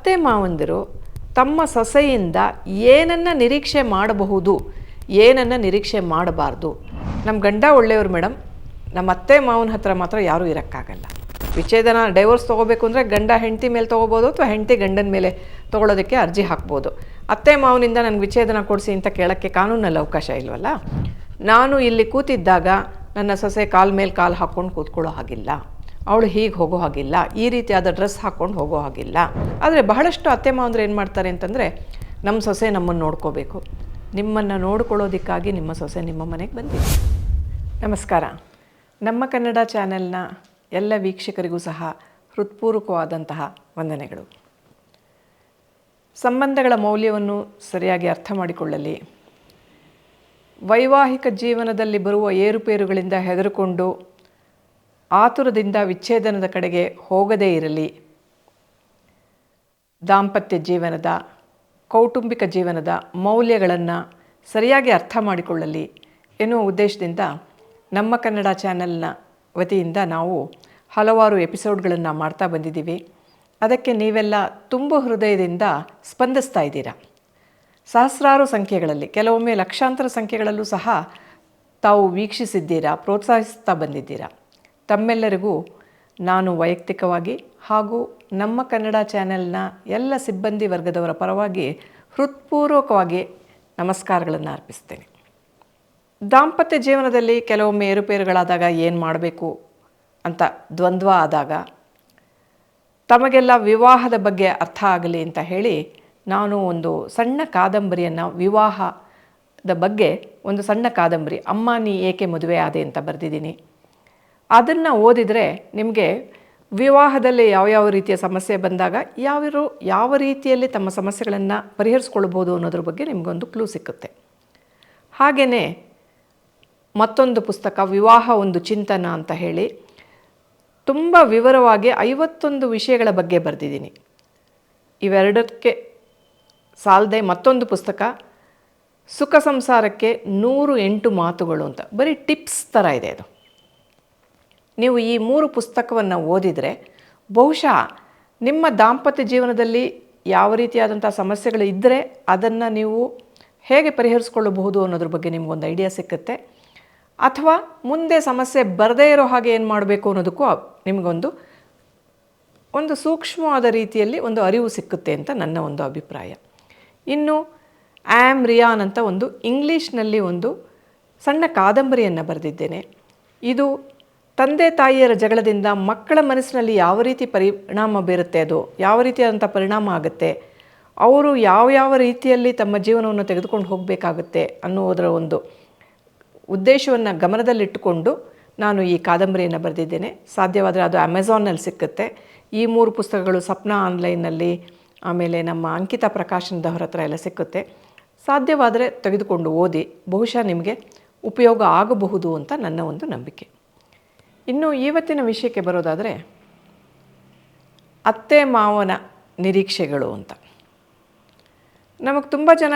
ಅತ್ತೆ ಮಾವಂದಿರು ತಮ್ಮ ಸೊಸೆಯಿಂದ ಏನನ್ನು ನಿರೀಕ್ಷೆ ಮಾಡಬಹುದು, ಏನನ್ನು ನಿರೀಕ್ಷೆ ಮಾಡಬಾರ್ದು. ನಮ್ಮ ಗಂಡ ಒಳ್ಳೆಯವರು ಮೇಡಮ್ ನಮ್ಮ ಅತ್ತೆ ಮಾವನ ಹತ್ರ ಮಾತ್ರ ಯಾರೂ ಇರೋಕ್ಕಾಗಲ್ಲ. ವಿಚ್ಛೇದನ ಡೈವೋರ್ಸ್ ತೊಗೋಬೇಕು ಅಂದರೆ ಗಂಡ ಹೆಂಡತಿ ಮೇಲೆ ತೊಗೋಬೋದು ಅಥವಾ ಹೆಂಡತಿ ಗಂಡನ ಮೇಲೆ ತೊಗೊಳೋದಕ್ಕೆ ಅರ್ಜಿ ಹಾಕ್ಬೋದು. ಅತ್ತೆ ಮಾವನಿಂದ ನನಗೆ ವಿಚ್ಛೇದನ ಕೊಡಿಸಿ ಅಂತ ಕೇಳೋಕ್ಕೆ ಕಾನೂನಲ್ಲಿ ಅವಕಾಶ ಇಲ್ವಲ್ಲ? ನಾನು ಇಲ್ಲಿ ಕೂತಿದ್ದಾಗ ನನ್ನ ಸೊಸೆ ಕಾಲ್ ಮೇಲೆ ಕಾಲು ಹಾಕ್ಕೊಂಡು ಕೂತ್ಕೊಳ್ಳೋ ಹಾಗಿಲ್ಲ. ಅವಳು ಹೀಗೆ ಹೋಗೋ ಹಾಗಿಲ್ಲ, ಈ ರೀತಿಯಾದ ಡ್ರೆಸ್ ಹಾಕ್ಕೊಂಡು ಹೋಗೋ ಹಾಗಿಲ್ಲ. ಆದರೆ ಬಹಳಷ್ಟು ಅತ್ತೆ ಮಾವಂದ್ರೆ ಏನು ಮಾಡ್ತಾರೆ ಅಂತಂದರೆ ನಮ್ಮ ಸೊಸೆ ನಮ್ಮನ್ನು ನೋಡ್ಕೋಬೇಕು. ನಿಮ್ಮನ್ನು ನೋಡ್ಕೊಳ್ಳೋದಕ್ಕಾಗಿ ನಿಮ್ಮ ಸೊಸೆ ನಿಮ್ಮ ಮನೆಗೆ ಬಂದಿದೆ. ನಮಸ್ಕಾರ. ನಮ್ಮ ಕನ್ನಡ ಚಾನೆಲ್ನ ಎಲ್ಲ ವೀಕ್ಷಕರಿಗೂ ಸಹ ಹೃತ್ಪೂರ್ವಕವಾದಂತಹ ವಂದನೆಗಳು. ಸಂಬಂಧಗಳ ಮೌಲ್ಯವನ್ನು ಸರಿಯಾಗಿ ಅರ್ಥ ಮಾಡಿಕೊಳ್ಳಲಿ. ವೈವಾಹಿಕ ಜೀವನದಲ್ಲಿ ಬರುವ ಏರುಪೇರುಗಳಿಂದ ಹೆದರಿಕೊಂಡು ಆತುರದಿಂದ ವಿಚ್ಛೇದನದ ಕಡೆಗೆ ಹೋಗದೇ ಇರಲಿ. ದಾಂಪತ್ಯ ಜೀವನದ, ಕೌಟುಂಬಿಕ ಜೀವನದ ಮೌಲ್ಯಗಳನ್ನು ಸರಿಯಾಗಿ ಅರ್ಥ ಮಾಡಿಕೊಳ್ಳಲಿ ಎನ್ನುವ ಉದ್ದೇಶದಿಂದ ನಮ್ಮ ಕನ್ನಡ ಚಾನೆಲ್ನ ವತಿಯಿಂದ ನಾವು ಹಲವಾರು ಎಪಿಸೋಡ್ಗಳನ್ನು ಮಾಡ್ತಾ ಬಂದಿದ್ದೀವಿ. ಅದಕ್ಕೆ ನೀವೆಲ್ಲ ತುಂಬ ಹೃದಯದಿಂದ ಸ್ಪಂದಿಸ್ತಾ ಇದ್ದೀರಾ? ಸಹಸ್ರಾರು ಸಂಖ್ಯೆಗಳಲ್ಲಿ, ಕೆಲವೊಮ್ಮೆ ಲಕ್ಷಾಂತರ ಸಂಖ್ಯೆಗಳಲ್ಲೂ ಸಹ ತಾವು ವೀಕ್ಷಿಸಿದ್ದೀರಾ, ಪ್ರೋತ್ಸಾಹಿಸ್ತಾ ಬಂದಿದ್ದೀರಾ? ತಮ್ಮೆಲ್ಲರಿಗೂ ನಾನು ವೈಯಕ್ತಿಕವಾಗಿ ಹಾಗೂ ನಮ್ಮ ಕನ್ನಡ ಚಾನೆಲ್ನ ಎಲ್ಲ ಸಿಬ್ಬಂದಿ ವರ್ಗದವರ ಪರವಾಗಿ ಹೃತ್ಪೂರ್ವಕವಾಗಿ ನಮಸ್ಕಾರಗಳನ್ನು ಅರ್ಪಿಸ್ತೇನೆ. ದಾಂಪತ್ಯ ಜೀವನದಲ್ಲಿ ಕೆಲವೊಮ್ಮೆ ಏರುಪೇರುಗಳಾದಾಗ ಏನು ಮಾಡಬೇಕು ಅಂತ ದ್ವಂದ್ವ ಆದಾಗ ತಮಗೆಲ್ಲ ವಿವಾಹದ ಬಗ್ಗೆ ಅರ್ಥ ಆಗಲಿ ಅಂತ ಹೇಳಿ ನಾನು ಒಂದು ಸಣ್ಣ ಕಾದಂಬರಿಯನ್ನು ವಿವಾಹದ ಬಗ್ಗೆ ಒಂದು ಸಣ್ಣ ಕಾದಂಬರಿ, ಅಮ್ಮ, ನೀ ಏಕೆ ಮದುವೆ ಆದೆ? ಅಂತ ಬರೆದಿದ್ದೀನಿ. ಅದನ್ನು ಓದಿದರೆ ನಿಮಗೆ ವಿವಾಹದಲ್ಲಿ ಯಾವ್ಯಾವ ರೀತಿಯ ಸಮಸ್ಯೆ ಬಂದಾಗ ಯಾವ ಯಾವ ರೀತಿಯಲ್ಲಿ ತಮ್ಮ ಸಮಸ್ಯೆಗಳನ್ನು ಪರಿಹರಿಸ್ಕೊಳ್ಬೋದು ಅನ್ನೋದ್ರ ಬಗ್ಗೆ ನಿಮಗೊಂದು ಕ್ಲೂ ಸಿಕ್ಕುತ್ತೆ. ಹಾಗೆಯೇ ಮತ್ತೊಂದು ಪುಸ್ತಕ, ವಿವಾಹ ಒಂದು ಚಿಂತನ ಅಂತ ಹೇಳಿ ತುಂಬ ವಿವರವಾಗಿ ಐವತ್ತೊಂದು ವಿಷಯಗಳ ಬಗ್ಗೆ ಬರೆದಿದ್ದೀನಿ. ಇವೆರಡಕ್ಕೆ ಸಾಲದೆ ಮತ್ತೊಂದು ಪುಸ್ತಕ, ಸುಖ ಸಂಸಾರಕ್ಕೆ ನೂರು ಎಂಟು ಮಾತುಗಳು ಅಂತ. ಬರೀ ಟಿಪ್ಸ್ ಥರ ಇದೆ ಅದು. ನೀವು ಈ ಮೂರು ಪುಸ್ತಕವನ್ನು ಓದಿದರೆ ಬಹುಶಃ ನಿಮ್ಮ ದಾಂಪತ್ಯ ಜೀವನದಲ್ಲಿ ಯಾವ ರೀತಿಯಾದಂಥ ಸಮಸ್ಯೆಗಳು ಇದ್ದರೆ ಅದನ್ನು ನೀವು ಹೇಗೆ ಪರಿಹರಿಸ್ಕೊಳ್ಳಬಹುದು ಅನ್ನೋದ್ರ ಬಗ್ಗೆ ನಿಮಗೊಂದು ಐಡಿಯಾ ಸಿಕ್ಕುತ್ತೆ. ಅಥವಾ ಮುಂದೆ ಸಮಸ್ಯೆ ಬರದೇ ಇರೋ ಹಾಗೆ ಏನು ಮಾಡಬೇಕು ಅನ್ನೋದಕ್ಕೂ ನಿಮಗೊಂದು, ಒಂದು ಸೂಕ್ಷ್ಮವಾದ ರೀತಿಯಲ್ಲಿ ಒಂದು ಅರಿವು ಸಿಕ್ಕುತ್ತೆ ಅಂತ ನನ್ನ ಒಂದು ಅಭಿಪ್ರಾಯ. ಇನ್ನು ಆ್ಯಮ್ ರಿಯಾನ್ ಅಂತ ಒಂದು ಇಂಗ್ಲೀಷ್ನಲ್ಲಿ ಒಂದು ಸಣ್ಣ ಕಾದಂಬರಿಯನ್ನು ಬರೆದಿದ್ದೇನೆ. ಇದು ತಂದೆ ತಾಯಿಯರ ಜಗಳದಿಂದ ಮಕ್ಕಳ ಮನಸ್ಸಿನಲ್ಲಿ ಯಾವ ರೀತಿ ಪರಿಣಾಮ ಬೀರುತ್ತೆ ಅದು? ಯಾವ ರೀತಿಯಾದಂಥ ಪರಿಣಾಮ ಆಗುತ್ತೆ? ಅವರು ಯಾವ ಯಾವ ರೀತಿಯಲ್ಲಿ ತಮ್ಮ ಜೀವನವನ್ನು ತೆಗೆದುಕೊಂಡು ಹೋಗಬೇಕಾಗುತ್ತೆ ಅನ್ನುವುದರ ಒಂದು ಉದ್ದೇಶವನ್ನು ಗಮನದಲ್ಲಿಟ್ಟುಕೊಂಡು ನಾನು ಈ ಕಾದಂಬರಿಯನ್ನು ಬರೆದಿದ್ದೇನೆ. ಸಾಧ್ಯವಾದರೆ ಅದು ಅಮೆಝಾನ್ನಲ್ಲಿ ಸಿಕ್ಕುತ್ತೆ. ಈ ಮೂರು ಪುಸ್ತಕಗಳು ಸಪ್ನ ಆನ್ಲೈನ್ನಲ್ಲಿ, ಆಮೇಲೆ ನಮ್ಮ ಅಂಕಿತ ಪ್ರಕಾಶನದ ಹತ್ರ ಎಲ್ಲ ಸಿಕ್ಕುತ್ತೆ. ಸಾಧ್ಯವಾದರೆ ತೆಗೆದುಕೊಂಡು ಓದಿ, ಬಹುಶಃ ನಿಮಗೆ ಉಪಯೋಗ ಆಗಬಹುದು ಅಂತ ನನ್ನ ಒಂದು ನಂಬಿಕೆ. ಇನ್ನು ಇವತ್ತಿನ ವಿಷಯಕ್ಕೆ ಬರೋದಾದರೆ ಅತ್ತೆ ಮಾವನ ನಿರೀಕ್ಷೆಗಳು ಅಂತ. ನಮಗೆ ತುಂಬ ಜನ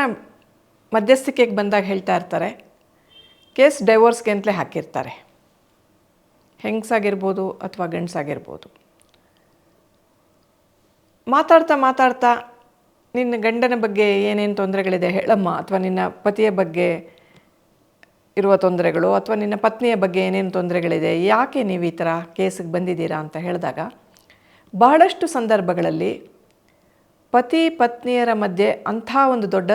ಮಧ್ಯಸ್ಥಿಕೆಗೆ ಬಂದಾಗ ಹೇಳ್ತಾ ಇರ್ತಾರೆ, ಕೇಸ್ ಡೈವೋರ್ಸ್ಗೆ ಅಂತಲೇ ಹಾಕಿರ್ತಾರೆ. ಹೆಂಗಸಾಗಿರ್ಬೋದು ಅಥವಾ ಗಂಡಸಾಗಿರ್ಬೋದು. ಮಾತಾಡ್ತಾ ಮಾತಾಡ್ತಾ ನಿನ್ನ ಗಂಡನ ಬಗ್ಗೆ ಏನೇನು ತೊಂದರೆಗಳಿದೆ ಹೇಳಮ್ಮ ಅಥವಾ ನಿನ್ನ ಪತಿಯ ಬಗ್ಗೆ ಇರುವ ತೊಂದರೆಗಳು ಅಥವಾ ನಿನ್ನ ಪತ್ನಿಯ ಬಗ್ಗೆ ಏನೇನು ತೊಂದರೆಗಳಿದೆ, ಯಾಕೆ ನೀವು ಈ ಥರ ಕೇಸಿಗೆ ಬಂದಿದ್ದೀರಾ ಅಂತ ಹೇಳಿದಾಗ, ಬಹಳಷ್ಟು ಸಂದರ್ಭಗಳಲ್ಲಿ ಪತಿ ಪತ್ನಿಯರ ಮಧ್ಯೆ ಅಂಥ ಒಂದು ದೊಡ್ಡ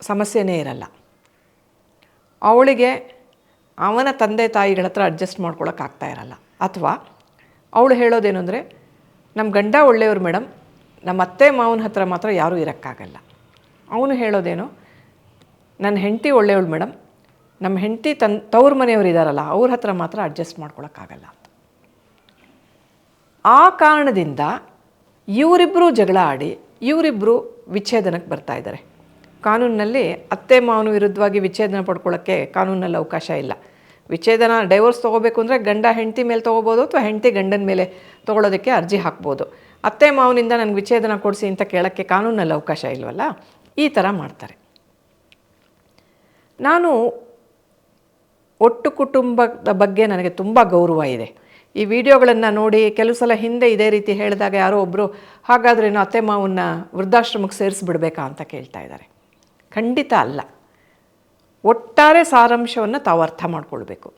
ಸಮಸ್ಯೆನೇ ಇರಲ್ಲ. ಅವಳಿಗೆ ಅವನ ತಂದೆ ತಾಯಿಗಳ ಹತ್ರ ಅಡ್ಜಸ್ಟ್ ಮಾಡ್ಕೊಳಕ್ಕಾಗ್ತಾ ಇರಲ್ಲ. ಅಥವಾ ಅವಳು ಹೇಳೋದೇನು ಅಂದರೆ ನಮ್ಮ ಗಂಡ ಒಳ್ಳೆಯವರು ಮೇಡಮ್ ನಮ್ಮ ಅತ್ತೆ ಮಾವನ ಹತ್ರ ಮಾತ್ರ ಯಾರೂ ಇರೋಕ್ಕಾಗಲ್ಲ. ಅವನು ಹೇಳೋದೇನು, ನನ್ನ ಹೆಂಡತಿ ಒಳ್ಳೆಯವಳು ಮೇಡಮ್ ನಮ್ಮ ಹೆಂಡತಿ ತನ್, ತವ್ರ ಮನೆಯವರು ಇದ್ದಾರಲ್ಲ ಅವ್ರ ಹತ್ರ ಮಾತ್ರ ಅಡ್ಜಸ್ಟ್ ಮಾಡ್ಕೊಳಕ್ಕಾಗಲ್ಲ ಅಂತ. ಆ ಕಾರಣದಿಂದ ಇವರಿಬ್ಬರು ಜಗಳ ಆಡಿ ಇವರಿಬ್ಬರು ವಿಚ್ಛೇದನಕ್ಕೆ ಬರ್ತಾ ಇದ್ದಾರೆ. ಕಾನೂನಿನಲ್ಲಿ ಅತ್ತೆ ಮಾವನ ವಿರುದ್ಧವಾಗಿ ವಿಚ್ಛೇದನ ಪಡ್ಕೊಳ್ಳೋಕ್ಕೆ ಕಾನೂನಲ್ಲಿ ಅವಕಾಶ ಇಲ್ಲ. ವಿಚ್ಛೇದನ ಡೈವೋರ್ಸ್ ತೊಗೋಬೇಕು ಅಂದರೆ ಗಂಡ ಹೆಂಡತಿ ಮೇಲೆ ತೊಗೋಬೋದು ಅಥವಾ ಹೆಂಡತಿ ಗಂಡನ ಮೇಲೆ ತೊಗೊಳೋದಕ್ಕೆ ಅರ್ಜಿ ಹಾಕ್ಬೋದು. ಅತ್ತೆ ಮಾವನಿಂದ ನನಗೆ ವಿಚ್ಛೇದನ ಕೊಡಿಸಿ ಅಂತ ಕೇಳೋಕ್ಕೆ ಕಾನೂನಲ್ಲಿ ಅವಕಾಶ ಇಲ್ವಲ್ಲ? ಈ ಥರ ಮಾಡ್ತಾರೆ. ನಾನು ಒಟ್ಟು ಕುಟುಂಬದ ಬಗ್ಗೆ ನನಗೆ ತುಂಬ ಗೌರವ ಇದೆ. ಈ ವಿಡಿಯೋಗಳನ್ನು ನೋಡಿ ಕೆಲವು ಸಲ ಹಿಂದೆ ಇದೇ ರೀತಿ ಹೇಳಿದಾಗ ಯಾರೋ ಒಬ್ಬರು ಹಾಗಾದರೆ ನಾನು ಅತ್ತೆ ಮಾವನ್ನ ವೃದ್ಧಾಶ್ರಮಕ್ಕೆ ಸೇರಿಸ್ಬಿಡ್ಬೇಕಾ? ಅಂತ ಕೇಳ್ತಾ ಇದ್ದಾರೆ. ಖಂಡಿತ ಅಲ್ಲ. ಒಟ್ಟಾರೆ ಸಾರಾಂಶವನ್ನು ತಾವು ಅರ್ಥ ಮಾಡಿಕೊಳ್ಬೇಕು.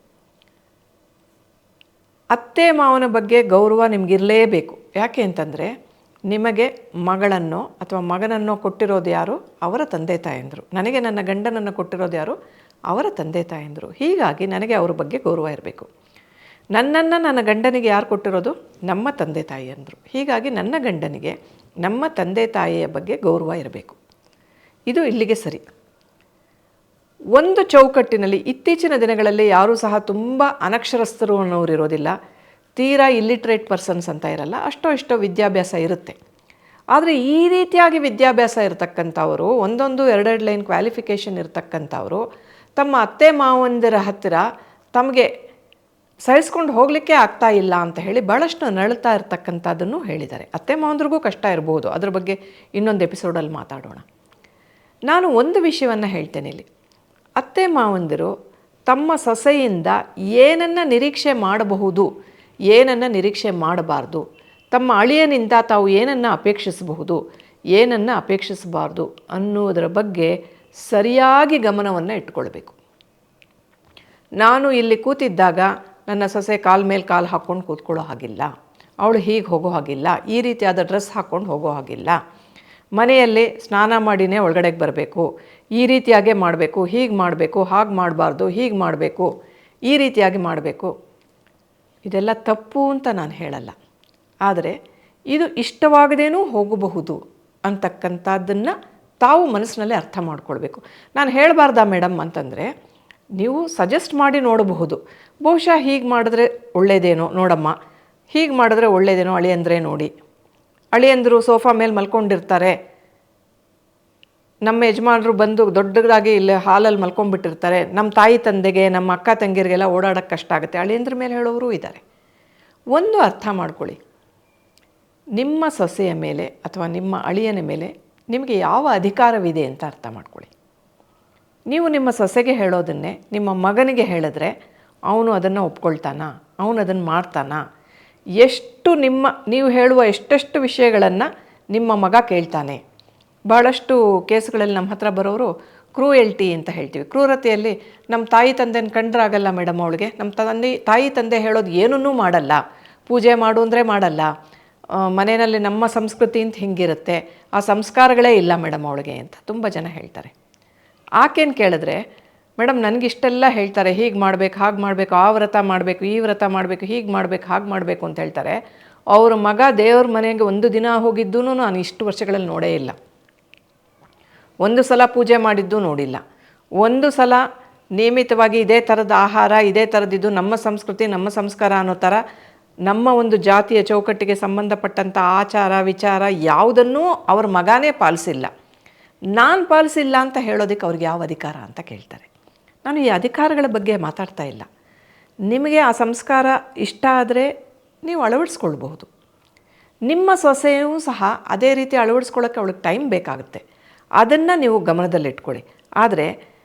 ಅತ್ತೆ ಮಾವನ ಬಗ್ಗೆ ಗೌರವ ನಿಮಗಿರಲೇಬೇಕು. ಯಾಕೆ ಅಂತಂದರೆ, ನಿಮಗೆ ಮಗಳನ್ನೋ ಅಥವಾ ಮಗನನ್ನೋ ಕೊಟ್ಟಿರೋದು ಯಾರು? ಅವರ ತಂದೆ ತಾಯಂದರು. ನನಗೆ ನನ್ನ ಗಂಡನನ್ನು ಕೊಟ್ಟಿರೋದು ಯಾರು? ಅವರ ತಂದೆ ತಾಯಂದರು. ಹೀಗಾಗಿ ನನಗೆ ಅವ್ರ ಬಗ್ಗೆ ಗೌರವ ಇರಬೇಕು. ನನ್ನನ್ನು ನನ್ನ ಗಂಡನಿಗೆ ಯಾರು ಕೊಟ್ಟಿರೋದು? ನಮ್ಮ ತಂದೆ ತಾಯಿ ಅಂದರು ಹೀಗಾಗಿ ನನ್ನ ಗಂಡನಿಗೆ ನಮ್ಮ ತಂದೆ ತಾಯಿಯ ಬಗ್ಗೆ ಗೌರವ ಇರಬೇಕು. ಇದು ಇಲ್ಲಿಗೆ ಸರಿ. ಒಂದು ಚೌಕಟ್ಟಿನಲ್ಲಿ ಇತ್ತೀಚಿನ ದಿನಗಳಲ್ಲಿ ಯಾರೂ ಸಹ ತುಂಬ ಅನಕ್ಷರಸ್ಥರು ಅನ್ನೋರು ಇರೋದಿಲ್ಲ. ತೀರಾ ಇಲ್ಲಿಟ್ರೇಟ್ ಪರ್ಸನ್ಸ್ ಅಂತ ಇರಲ್ಲ. ಅಷ್ಟೋ ಇಷ್ಟೋ ವಿದ್ಯಾಭ್ಯಾಸ ಇರುತ್ತೆ. ಆದರೆ ಈ ರೀತಿಯಾಗಿ ವಿದ್ಯಾಭ್ಯಾಸ ಇರತಕ್ಕಂಥವರು, ಒಂದೊಂದು ಎರಡೆರಡು ಲೈನ್ ಕ್ವಾಲಿಫಿಕೇಷನ್ ಇರತಕ್ಕಂಥವರು ತಮ್ಮ ಅತ್ತೆ ಮಾವಂದಿರ ಹತ್ತಿರ ತಮಗೆ ಸಹಿಸ್ಕೊಂಡು ಹೋಗಲಿಕ್ಕೆ ಆಗ್ತಾ ಇಲ್ಲ ಅಂತ ಹೇಳಿ ಭಾಳಷ್ಟು ನರಳುತ್ತಾ ಇರ್ತಕ್ಕಂಥದ್ದನ್ನು ಹೇಳಿದ್ದಾರೆ. ಅತ್ತೆ ಮಾವಂದ್ರಿಗೂ ಕಷ್ಟ ಇರ್ಬೋದು. ಅದ್ರ ಬಗ್ಗೆ ಇನ್ನೊಂದು ಎಪಿಸೋಡಲ್ಲಿ ಮಾತಾಡೋಣ. ನಾನು ಒಂದು ವಿಷಯವನ್ನು ಹೇಳ್ತೇನೆ ಇಲ್ಲಿ. ಅತ್ತೆ ಮಾವಂದಿರು ತಮ್ಮ ಸೊಸೆಯಿಂದ ಏನನ್ನು ನಿರೀಕ್ಷೆ ಮಾಡಬಹುದು, ಏನನ್ನು ನಿರೀಕ್ಷೆ ಮಾಡಬಾರ್ದು, ತಮ್ಮ ಅಳಿಯನಿಂದ ತಾವು ಏನನ್ನು ಅಪೇಕ್ಷಿಸಬಹುದು, ಏನನ್ನು ಅಪೇಕ್ಷಿಸಬಾರ್ದು ಅನ್ನೋದರ ಬಗ್ಗೆ ಸರಿಯಾಗಿ ಗಮನವನ್ನು ಇಟ್ಕೊಳ್ಬೇಕು. ನಾನು ಇಲ್ಲಿ ಕೂತಿದ್ದಾಗ ನನ್ನ ಸೊಸೆ ಕಾಲ ಮೇಲೆ ಕಾಲು ಹಾಕ್ಕೊಂಡು ಕೂತ್ಕೊಳ್ಳೋ ಹಾಗಿಲ್ಲ. ಅವಳು ಹೀಗೆ ಹೋಗೋ ಹಾಗಿಲ್ಲ. ಈ ರೀತಿಯಾದ ಡ್ರೆಸ್ ಹಾಕ್ಕೊಂಡು ಹೋಗೋ ಹಾಗಿಲ್ಲ. ಮನೆಯಲ್ಲಿ ಸ್ನಾನ ಮಾಡಿನೇ ಒಳಗಡೆಗೆ ಬರಬೇಕು. ಈ ರೀತಿಯಾಗೆ ಮಾಡಬೇಕು. ಹೀಗೆ ಮಾಡಬೇಕು. ಹಾಗೆ ಮಾಡಬಾರ್ದು. ಹೀಗೆ ಮಾಡಬೇಕು. ಈ ರೀತಿಯಾಗಿ ಮಾಡಬೇಕು. ಇದೆಲ್ಲ ತಪ್ಪು ಅಂತ ನಾನು ಹೇಳಲ್ಲ. ಆದರೆ ಇದು ಇಷ್ಟವಾಗದೇನೂ ಹೋಗಬಹುದು ಅಂತಕ್ಕಂಥದ್ದನ್ನು ತಾವು ಮನಸ್ಸಿನಲ್ಲಿ ಅರ್ಥ ಮಾಡ್ಕೊಳ್ಬೇಕು. ನಾನು ಹೇಳಬಾರ್ದಾ ಮೇಡಮ್ ಅಂತಂದರೆ, ನೀವು ಸಜೆಸ್ಟ್ ಮಾಡಿ ನೋಡಬಹುದು. ಬಹುಶಃ ಹೀಗೆ ಮಾಡಿದ್ರೆ ಒಳ್ಳೇದೇನೋ, ನೋಡಮ್ಮ. ಹೀಗೆ ಮಾಡಿದ್ರೆ ಒಳ್ಳೇದೇನೋ ಅಳಿಯಂದ್ರೆ ನೋಡಿ. ಅಳಿಯಂದರು ಸೋಫಾ ಮೇಲೆ ಮಲ್ಕೊಂಡಿರ್ತಾರೆ. ನಮ್ಮ ಯಜಮಾನರು ಬಂದು ದೊಡ್ಡದಾಗಿ ಇಲ್ಲಿ ಹಾಲಲ್ಲಿ ಮಲ್ಕೊಂಡ್ಬಿಟ್ಟಿರ್ತಾರೆ. ನಮ್ಮ ತಾಯಿ ತಂದೆಗೆ, ನಮ್ಮ ಅಕ್ಕ ತಂಗಿರಿಗೆಲ್ಲ ಓಡಾಡೋಕ್ಕೆ ಕಷ್ಟ ಆಗುತ್ತೆ. ಅಳಿಯಂದ್ರ ಮೇಲೆ ಹೇಳೋರು ಇದ್ದಾರೆ ಒಂದು ಅರ್ಥ ಮಾಡ್ಕೊಳ್ಳಿ. ನಿಮ್ಮ ಸೊಸೆಯ ಮೇಲೆ ಅಥವಾ ನಿಮ್ಮ ಅಳಿಯನ ಮೇಲೆ ನಿಮಗೆ ಯಾವ ಅಧಿಕಾರವಿದೆ ಅಂತ ಅರ್ಥ ಮಾಡ್ಕೊಳ್ಳಿ. ನೀವು ನಿಮ್ಮ ಸೊಸೆಗೆ ಹೇಳೋದನ್ನೇ, ನಿಮ್ಮ ಮಗನಿಗೆ ಹೇಳಿದ್ರೆ ಅವನು ಅದನ್ನು ಒಪ್ಕೊಳ್ತಾನ, ಅವನು ಅದನ್ನು ಮಾಡ್ತಾನ. ಎಷ್ಟು ನಿಮ್ಮ, ನೀವು ಹೇಳುವ ಎಷ್ಟೆಷ್ಟು ವಿಷಯಗಳನ್ನು ನಿಮ್ಮ ಮಗ ಕೇಳ್ತಾನೆ. ಭಾಳಷ್ಟು ಕೇಸ್ಗಳಲ್ಲಿ ನಮ್ಮ ಹತ್ರ ಬರೋರು ಕ್ರೂಯಲ್ಟಿ ಅಂತ ಹೇಳ್ತೀವಿ. ಕ್ರೂರತೆಯಲ್ಲಿ ನಮ್ಮ ತಾಯಿ ತಂದೆನ ಕಂಡ್ರಾಗಲ್ಲ ಮೇಡಮ್ ಅವಳಿಗೆ. ನಮ್ಮ ತಂದೆ, ತಾಯಿ ತಂದೆ ಹೇಳೋದು ಏನನ್ನೂ ಮಾಡಲ್ಲ. ಪೂಜೆ ಮಾಡು ಅಂದರೆ ಮಾಡಲ್ಲ. ಮನೆಯಲ್ಲಿ ನಮ್ಮ ಸಂಸ್ಕೃತಿ ಅಂತ ಹಿಂಗಿರುತ್ತೆ, ಆ ಸಂಸ್ಕಾರಗಳೇ ಇಲ್ಲ ಮೇಡಮ್ ಅವಳಿಗೆ ಅಂತ ತುಂಬ ಜನ ಹೇಳ್ತಾರೆ. ಆಕೇನು ಕೇಳಿದ್ರೆ, ಮೇಡಮ್, ನನಗಿಷ್ಟೆಲ್ಲ ಹೇಳ್ತಾರೆ, ಹೀಗೆ ಮಾಡಬೇಕು, ಹಾಗೆ ಮಾಡಬೇಕು, ಆ ವ್ರತ ಮಾಡಬೇಕು, ಈ ವ್ರತ ಮಾಡಬೇಕು, ಹೀಗೆ ಮಾಡಬೇಕು, ಹಾಗೆ ಮಾಡಬೇಕು ಅಂತ ಹೇಳ್ತಾರೆ. ಅವ್ರ ಮಗ ದೇವ್ರ ಮನೆಗೆ ಒಂದು ದಿನ ಹೋಗಿದ್ದೂ ನಾನು ಇಷ್ಟು ವರ್ಷಗಳಲ್ಲಿ ನೋಡೇ ಇಲ್ಲ. ಒಂದು ಸಲ ಪೂಜೆ ಮಾಡಿದ್ದು ನೋಡಿಲ್ಲ. ಒಂದು ಸಲ ನಿಯಮಿತವಾಗಿ ಇದೇ ಥರದ ಆಹಾರ, ಇದೇ ಥರದ್ದು ನಮ್ಮ ಸಂಸ್ಕೃತಿ, ನಮ್ಮ ಸಂಸ್ಕಾರ ಅನ್ನೋ ಥರ ನಮ್ಮ ಒಂದು ಜಾತಿಯ ಚೌಕಟ್ಟಿಗೆ ಸಂಬಂಧಪಟ್ಟಂಥ ಆಚಾರ, ವಿಚಾರ ಯಾವುದನ್ನೂ ಅವ್ರ ಮಗನೇ ಪಾಲಿಸಿಲ್ಲ. ನಾನು ಪಾಲಿಸಿಲ್ಲ ಅಂತ ಹೇಳೋದಕ್ಕೆ ಅವ್ರಿಗೆ ಯಾವ ಅಧಿಕಾರ ಅಂತ ಕೇಳ್ತಾರೆ. ನಾನು ಈ ಅಧಿಕಾರಗಳ ಬಗ್ಗೆ ಮಾತಾಡ್ತಾ ಇಲ್ಲ. ನಿಮಗೆ ಆ ಸಂಸ್ಕಾರ ಇಷ್ಟ ಆದರೆ ನೀವು ಅಳವಡಿಸ್ಕೊಳ್ಬಹುದು. ನಿಮ್ಮ ಸೊಸೆಯೂ ಸಹ ಅದೇ ರೀತಿ ಅಳವಡಿಸ್ಕೊಳ್ಳೋಕ್ಕೆ ಅವಳಿಗೆ ಟೈಮ್ ಬೇಕಾಗುತ್ತೆ. ಅದನ್ನು ನೀವು ಗಮನದಲ್ಲಿಟ್ಕೊಳ್ಳಿ. ಆದರೆ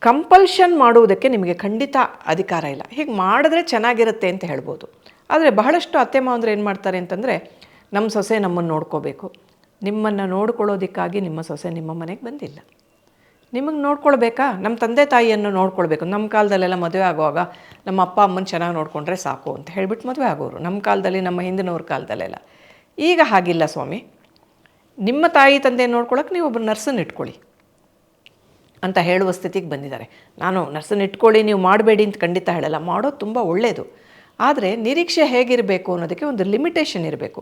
ಕಂಪಲ್ಷನ್ ಮಾಡುವುದಕ್ಕೆ ನಿಮಗೆ ಖಂಡಿತ ಅಧಿಕಾರ ಇಲ್ಲ. ಹೀಗೆ ಮಾಡಿದ್ರೆ ಚೆನ್ನಾಗಿರುತ್ತೆ ಅಂತ ಹೇಳ್ಬೋದು. ಆದರೆ ಬಹಳಷ್ಟು ಅತ್ತೆ ಮಾವಂದ್ರೆ ಏನು ಮಾಡ್ತಾರೆ ಅಂತಂದರೆ ನಮ್ಮ ಸೊಸೆ ನಮ್ಮನ್ನು ನೋಡ್ಕೋಬೇಕು. ನಿಮ್ಮನ್ನು ನೋಡ್ಕೊಳ್ಳೋದಕ್ಕಾಗಿ ನಿಮ್ಮ ಸೊಸೆ ನಿಮ್ಮ ಮನೆಗೆ ಬಂದಿಲ್ಲ. ನಿಮಗೆ ನೋಡ್ಕೊಳ್ಬೇಕಾ? ನಮ್ಮ ತಂದೆ ತಾಯಿಯನ್ನು ನೋಡ್ಕೊಳ್ಬೇಕು. ನಮ್ಮ ಕಾಲದಲ್ಲೆಲ್ಲ ಮದುವೆ ಆಗುವಾಗ ನಮ್ಮ ಅಪ್ಪ ಅಮ್ಮನ ಚೆನ್ನಾಗಿ ನೋಡಿಕೊಂಡ್ರೆ ಸಾಕು ಅಂತ ಹೇಳಿಬಿಟ್ಟು ಮದುವೆ ಆಗೋರು. ನಮ್ಮ ಕಾಲದಲ್ಲಿ, ನಮ್ಮ ಹಿಂದಿನವ್ರ ಕಾಲದಲ್ಲೆಲ್ಲ. ಈಗ ಹಾಗಿಲ್ಲ ಸ್ವಾಮಿ. ನಿಮ್ಮ ತಾಯಿ ತಂದೆ ನೋಡ್ಕೊಳಕ್ಕೆ ನೀವು ಒಬ್ಬರು ನರ್ಸನ್ನು ಇಟ್ಕೊಳ್ಳಿ ಅಂತ ಹೇಳುವ ಸ್ಥಿತಿಗೆ ಬಂದಿದ್ದಾರೆ. ನಾನು ನರ್ಸನ್ನು ಇಟ್ಕೊಳ್ಳಿ, ನೀವು ಮಾಡಬೇಡಿ ಅಂತ ಖಂಡಿತ ಹೇಳಲ್ಲ. ಮಾಡೋದು ತುಂಬ ಒಳ್ಳೆಯದು ಆದರೆ ನಿರೀಕ್ಷೆ ಹೇಗಿರಬೇಕು ಅನ್ನೋದಕ್ಕೆ ಒಂದು ಲಿಮಿಟೇಷನ್ ಇರಬೇಕು.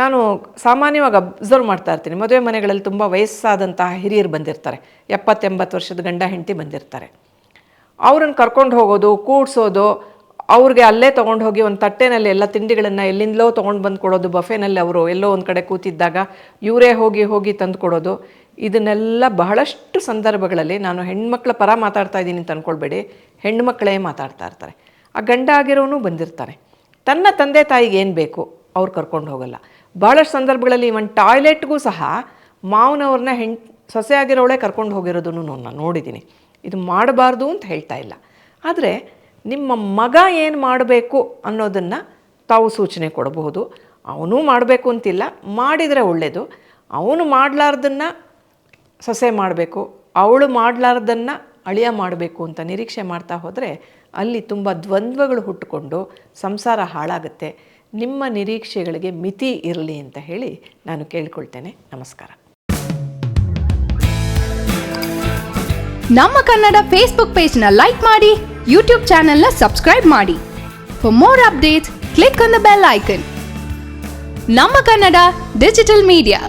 ನಾನು ಸಾಮಾನ್ಯವಾಗಿ ಅಬ್ಸರ್ವ್ ಮಾಡ್ತಾ ಇರ್ತೀನಿ. ಮದುವೆ ಮನೆಗಳಲ್ಲಿ ತುಂಬ ವಯಸ್ಸಾದಂತಹ ಹಿರಿಯರು ಬಂದಿರ್ತಾರೆ. ಎಪ್ಪತ್ತೆಂಬತ್ತು ವರ್ಷದ ಗಂಡ ಹೆಂಡತಿ ಬಂದಿರ್ತಾರೆ. ಅವ್ರನ್ನ ಕರ್ಕೊಂಡು ಹೋಗೋದು, ಕೂಡ್ಸೋದು, ಅವ್ರಿಗೆ ಅಲ್ಲೇ ತೊಗೊಂಡು ಹೋಗಿ ಒಂದು ತಟ್ಟೆನಲ್ಲಿ ಎಲ್ಲ ತಿಂಡಿಗಳನ್ನು ಎಲ್ಲಿಂದಲೋ ತೊಗೊಂಡು ಬಂದು ಕೊಡೋದು, ಬಫೆನಲ್ಲಿ ಅವರು ಎಲ್ಲೋ ಒಂದು ಕಡೆ ಕೂತಿದ್ದಾಗ ಇವರೇ ಹೋಗಿ ಹೋಗಿ ತಂದು ಕೊಡೋದು. ಇದನ್ನೆಲ್ಲ ಬಹಳಷ್ಟು ಸಂದರ್ಭಗಳಲ್ಲಿ ನಾನು ಹೆಣ್ಮಕ್ಳ ಪರ ಮಾತಾಡ್ತಾ ಇದ್ದೀನಿ ಅಂತ ಅಂದ್ಕೊಳ್ಬೇಡಿ ಹೆಣ್ಮಕ್ಳೇ ಮಾತಾಡ್ತಾ ಇರ್ತಾರೆ. ಆ ಗಂಡ ಆಗಿರೋನು ಬಂದಿರ್ತಾನೆ. ತನ್ನ ತಂದೆ ತಾಯಿಗೆ ಏನು ಬೇಕು ಅವ್ರು ಕರ್ಕೊಂಡು ಹೋಗಲ್ಲ. ಭಾಳಷ್ಟು ಸಂದರ್ಭಗಳಲ್ಲಿ ಇವನ್ ಟಾಯ್ಲೆಟ್ಗೂ ಸಹ ಮಾವನವ್ರನ್ನ ಹೆಣ್, ಸೊಸೆ ಆಗಿರೋಳೆ ಕರ್ಕೊಂಡು ಹೋಗಿರೋದನ್ನು ನಾನು ನೋಡಿದ್ದೀನಿ ಇದು ಮಾಡಬಾರ್ದು ಅಂತ ಹೇಳ್ತಾ ಇಲ್ಲ. ಆದರೆ ನಿಮ್ಮ ಮಗ ಏನು ಮಾಡಬೇಕು ಅನ್ನೋದನ್ನು ತಾವು ಸೂಚನೆ ಕೊಡಬಹುದು. ಅವನು ಮಾಡಬೇಕು ಅಂತಿಲ್ಲ, ಮಾಡಿದರೆ ಒಳ್ಳೆಯದು ಅವನು ಮಾಡಲಾರ್ದನ್ನು ಸೊಸೆ ಮಾಡಬೇಕು, ಅವಳು ಮಾಡಲಾರ್ದನ್ನು ಅಳಿಯ ಮಾಡಬೇಕು ಅಂತ ನಿರೀಕ್ಷೆ ಮಾಡ್ತಾ ಹೋದರೆ ಅಲ್ಲಿ ತುಂಬ ದ್ವಂದ್ವಗಳು ಹುಟ್ಟುಕೊಂಡು ಸಂಸಾರ ಹಾಳಾಗುತ್ತೆ. ನಿಮ್ಮ ನಿರೀಕ್ಷೆಗಳಿಗೆ ಮಿತಿ ಇರಲಿ ಅಂತ ಹೇಳಿ ನಾನು ಕೇಳಿಕೊಳ್ತೇನೆ. ನಮಸ್ಕಾರ. ನಮ್ಮ ಕನ್ನಡ ಫೇಸ್ಬುಕ್ ಪೇಜ್ನ ಲೈಕ್ ಮಾಡಿ ಯೂಟ್ಯೂಬ್ ಚಾನೆಲ್ನ ಸಬ್ಸ್ಕ್ರೈಬ್ ಮಾಡಿ. For more updates click on the bell icon ನಮ್ಮ ಕನ್ನಡ ಡಿಜಿಟಲ್ ಮೀಡಿಯಾ